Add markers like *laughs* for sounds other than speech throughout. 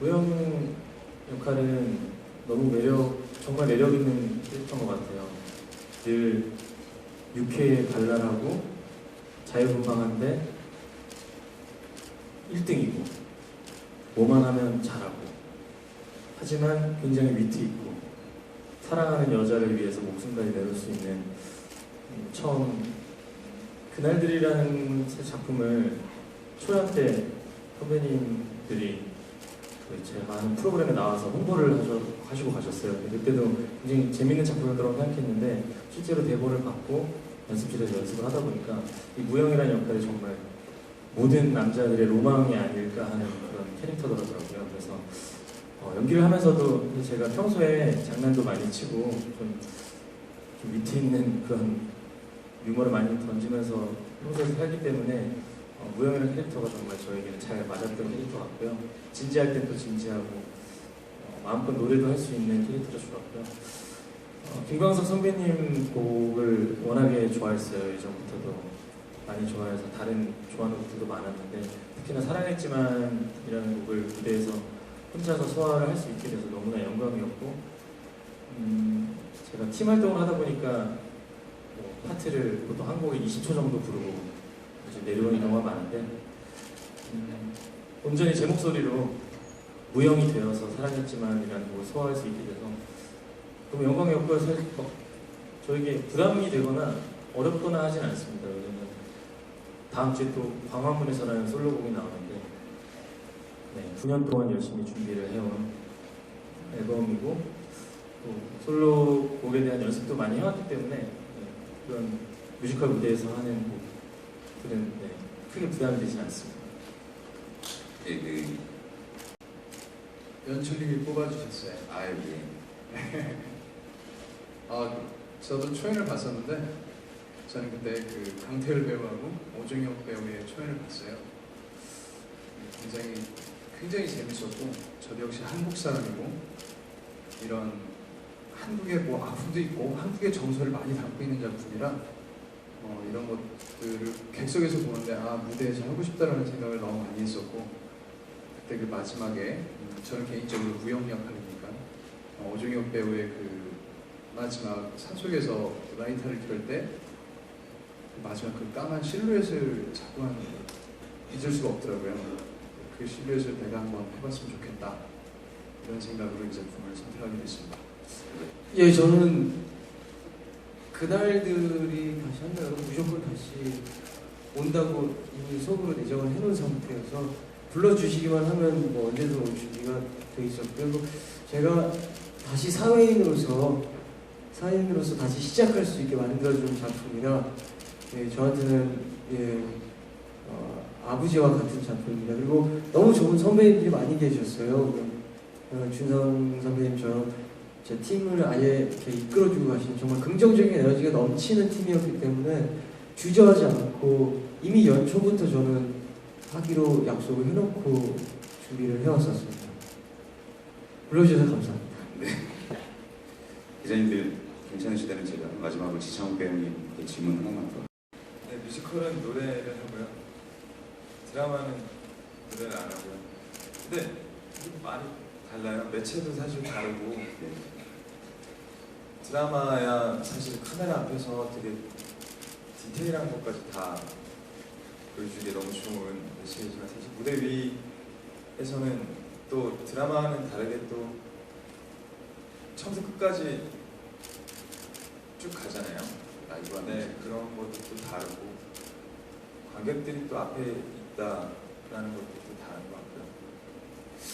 무영 역할은 너무 매력, 정말 매력 있는 캐릭터인 것 같아요. 늘 유쾌해 발랄하고 자유분방한데 1등이고 뭐만 하면 잘하고 하지만 굉장히 위트 있고 사랑하는 여자를 위해서 목숨까지 내놓을 수 있는 음, 처음 그날들이라는 작품을 초연 때 선배님들이 그 제가 하는 프로그램에 나와서 홍보를 하셔, 하시고 가셨어요. 그때도 굉장히 재밌는 작품을 거라고 생각했는데 실제로 대본을 받고 연습실에서 연습을 하다 보니까 이 무영이라는 역할이 정말 모든 남자들의 로망이 아닐까 하는 그런 캐릭터더라고요. 그래서 어, 연기를 하면서도 제가 평소에 장난도 많이 치고 좀, 좀 위트 있는 그런 유머를 많이 던지면서 평소에 살기 때문에 어, 무영이라는 캐릭터가 정말 저에게는 잘 맞았던 캐릭터 같고요. 진지할 땐 또 진지하고 어, 마음껏 노래도 할 수 있는 캐릭터로 좋았고요. 어, 김광석 선배님 곡을 워낙에 좋아했어요. 예전부터도 많이 좋아해서 다른 좋아하는 곡들도 많았는데 특히나 사랑했지만이라는 곡을 무대에서 혼자서 소화를 할 수 있게 돼서 너무나 영광이었고 음, 제가 팀 활동을 하다 보니까 뭐 파트를 보통 한 곡에 20초 정도 부르고 내려오는 경우가 많은데 음, 온전히 제 목소리로 무형이 되어서 사랑했지만이라는 곡을 소화할 수 있게 돼서 너무 영광이었고요. 사실 막 저에게 부담이 되거나 어렵거나 하진 않습니다. 왜냐면 다음 주에 또 광화문에서라는 솔로곡이 나오는데 네, 9년 동안 열심히 준비를 해온 앨범이고 또 솔로곡에 대한 연습도 많이 해왔기 때문에 네, 그런 뮤지컬 무대에서 하는 곡 네, 크게 부담이 되지 않습니다. 예, 그, 연출님이 뽑아주셨어요. 아, 예. *laughs* 아, 저도 초연을 봤었는데 저는 그때 그 강태일 배우하고 오정혁 배우의 초연을 봤어요. 굉장히 굉장히 재밌었고 저도 역시 한국 사람이고 이런 한국의 뭐 아픔도 있고 한국의 정서를 많이 담고 있는 작품이라 어, 이런 것들을 객석에서 보는데 아 무대에서 하고 싶다라는 생각을 너무 많이 했었고 그때 그 마지막에 음, 저는 개인적으로 무영 역할이니까 어, 오정혁 배우의 그 마지막 산속에서 라이터를 켤때 그 마지막 그 까만 실루엣을 자꾸 하는 거 잊을 수가 없더라고요. 그 실루엣을 내가 한번 해봤으면 좋겠다 이런 생각으로 이 작품을 선택하게 됐습니다. 예, 저는 그날들이 다시 한다면 무조건 다시 온다고 이미 속으로 내정을 해놓은 상태여서 불러주시기만 하면 뭐 언제든 올 준비가 돼. 그리고 제가 다시 사회인으로서 사회인으로서 다시 시작할 수 있게 만들어준 작품이라 예, 저한테는 예, 어, 아버지와 같은 작품입니다. 그리고 너무 좋은 선배님들이 많이 계셨어요. 어, 준성 선배님처럼 제 팀을 아예 이렇게 이끌어주고 가시는 정말 긍정적인 에너지가 넘치는 팀이었기 때문에 주저하지 않고 이미 연초부터 저는 하기로 약속을 해놓고 준비를 해왔었습니다. 불러주셔서 감사합니다. 기자님들 괜찮으시다면 제가 마지막으로 지창욱 배우님께 질문 하나만 더. 네, 뮤지컬은 노래를 하고요. 드라마는 노래를 안 하고요. 근데 좀 많이 달라요. 매체도 사실 다르고 네. 드라마야 사실 카메라 앞에서 되게 디테일한 것까지 다 보여주기 너무 좋은 매체이지만 사실 무대 위에서는 또 드라마는 다르게 또 처음부터 끝까지 쭉 가잖아요. 라이브와 네, 그런 것도 또 다르고 관객들이 또 앞에 있다라는 것도 또 다른 것 같고요.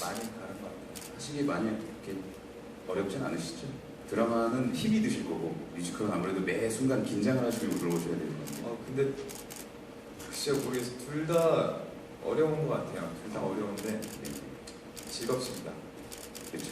많이 다른 것 같아요. 하시기 많이 이렇게 어렵진 않으시죠? 드라마는 힘이 드실 거고 뮤지컬은 아무래도 매 순간 긴장을 하시고 들어오셔야 되는 건데 어, 근데 글쎄요, 모르겠어요. 둘다 어려운 것 같아요. 둘 다 어려운데 즐겁습니다. 그렇죠.